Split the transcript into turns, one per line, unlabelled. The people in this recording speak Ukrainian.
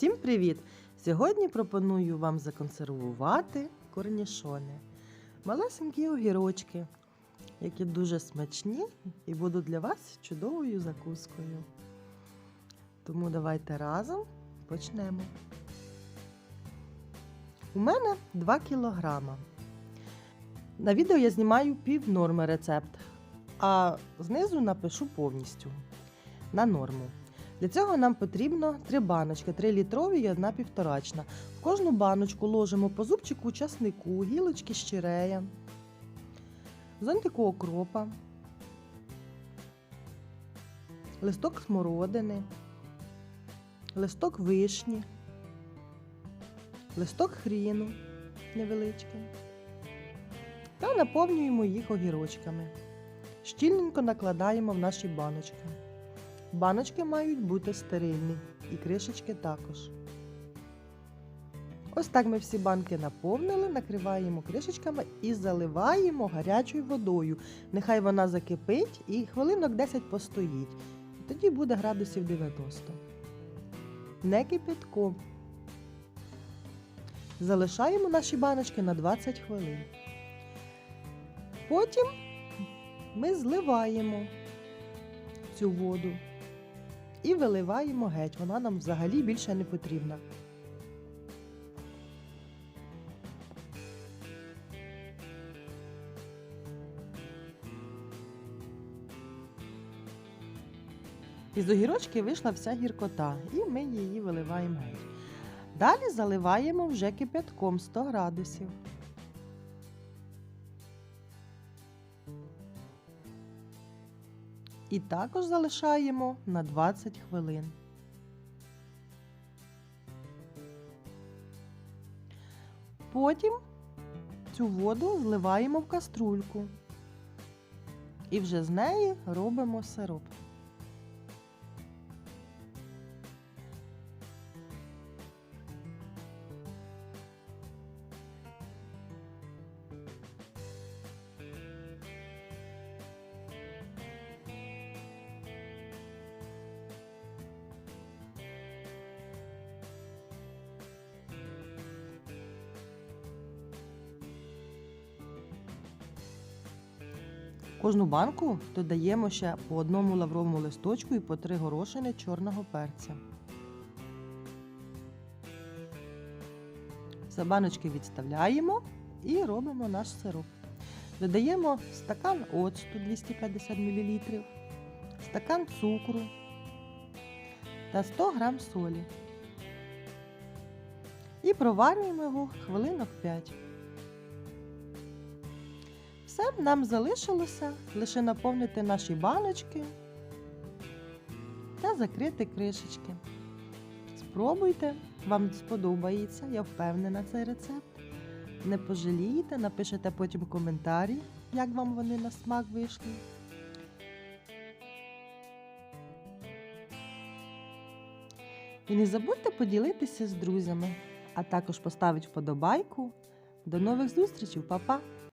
Всім привіт! Сьогодні пропоную вам законсервувати корнішони. Малесенькі огірочки, які дуже смачні і будуть для вас чудовою закускою. Тому давайте разом почнемо. У мене 2 кілограма. На відео я знімаю пів норми рецепт, а знизу напишу повністю на норму. Для цього нам потрібно 3 баночки, 3 літрові і одна півторачна. В кожну баночку ложимо по зубчику часнику, гілочки щирея, зонтику окропа, листок смородини, листок вишні, листок хріну невеличкий. Та наповнюємо їх огірочками. Щільненько накладаємо в наші баночки. Баночки мають бути стерильні і кришечки також. Ось так ми всі банки наповнили, накриваємо кришечками і заливаємо гарячою водою. Нехай вона закипить і хвилинок 10 постоїть. Тоді буде градусів 90. Не кипятком. Залишаємо наші баночки на 20 хвилин. Потім ми зливаємо цю воду і виливаємо геть. Вона нам взагалі більше не потрібна. Із огірочки вийшла вся гіркота, і ми її виливаємо геть. Далі заливаємо вже кипятком 100 градусів. І також залишаємо на 20 хвилин. Потім цю воду зливаємо в каструльку і вже з неї робимо сироп. Кожну банку додаємо ще по одному лавровому листочку і по три горошини чорного перця. Все баночки відставляємо і робимо наш сироп. Додаємо стакан оцту 250 мл, стакан цукру та 100 г солі. І проварюємо його хвилинок 5. Все, нам залишилося лише наповнити наші баночки та закрити кришечки. Спробуйте, вам сподобається, я впевнена цей рецепт. Не пожалієте, напишете потім коментарі, як вам вони на смак вийшли. І не забудьте поділитися з друзями, а також поставити вподобайку. До нових зустрічей, па-па!